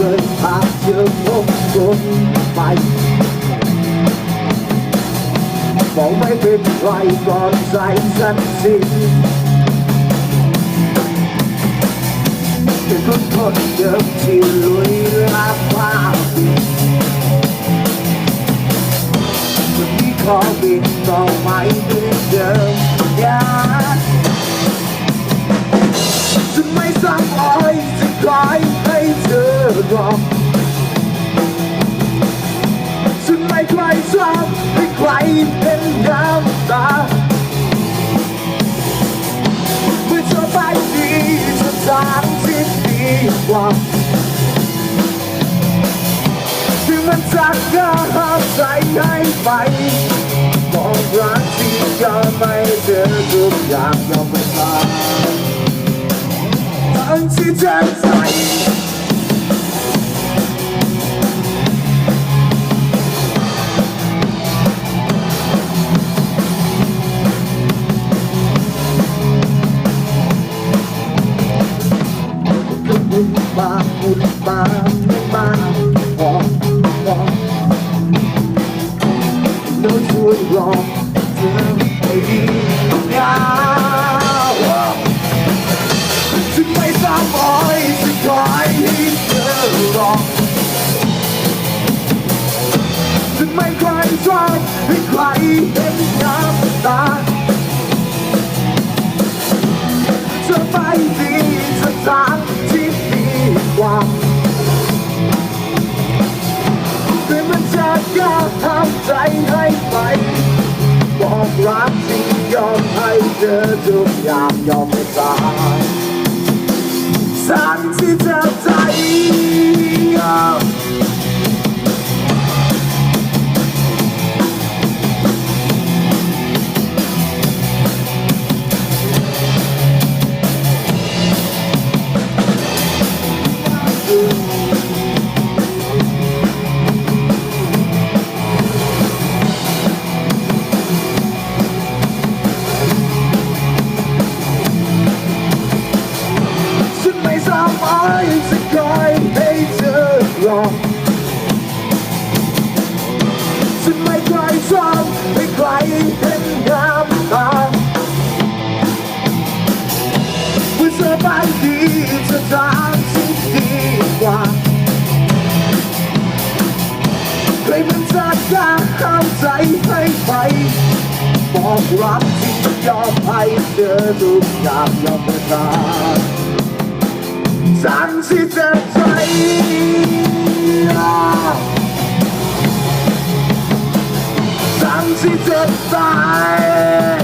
ากเลยภาพเยอะงงกลไปบอกไม่เป็นไรก่อนใจสันสิเป็นคนคนเดิมที่ลุยลาภาพวันนี้ขอบินต่อไม่เหมือนเดิมยา ธอรอฉันไม่ใครชอบให้ใครเห็นน้ำตาเมื่อเธอไปดีฉันทางที่ดีกว่าถึงมันจะก็ห้าใจให้ไปบอกรักที่ยอมไม่เจอทุกอย่างยอมไม่ตายทั้งที่เจ็บใจ บุญบาปบุญบาปไม่มาขอขอโน้ช่วยรอเธอให้ดียาวฉันไม่สามอ้อยจะคอยให้เธอรอฉันไม่ใครชอบให้ใครเห็น ใจให้ไปบอกรักที่ยอมให้เธอทุกอย่างยอมไม่ตายสั่งที่เธอใจามารถจะคอยให้เธอรอฉันไม่เคยชอบให้ใครเห็นน้ำตาเมื่อเธอไปดีจะทางที่ดีกว่าใครมันจะกล้าเข้าใจให้ไปบอกรักที่ยอมให้เธอทุกอย่างยอมไม่ตาย สั่งที่จะใจสั่งที่จะตาย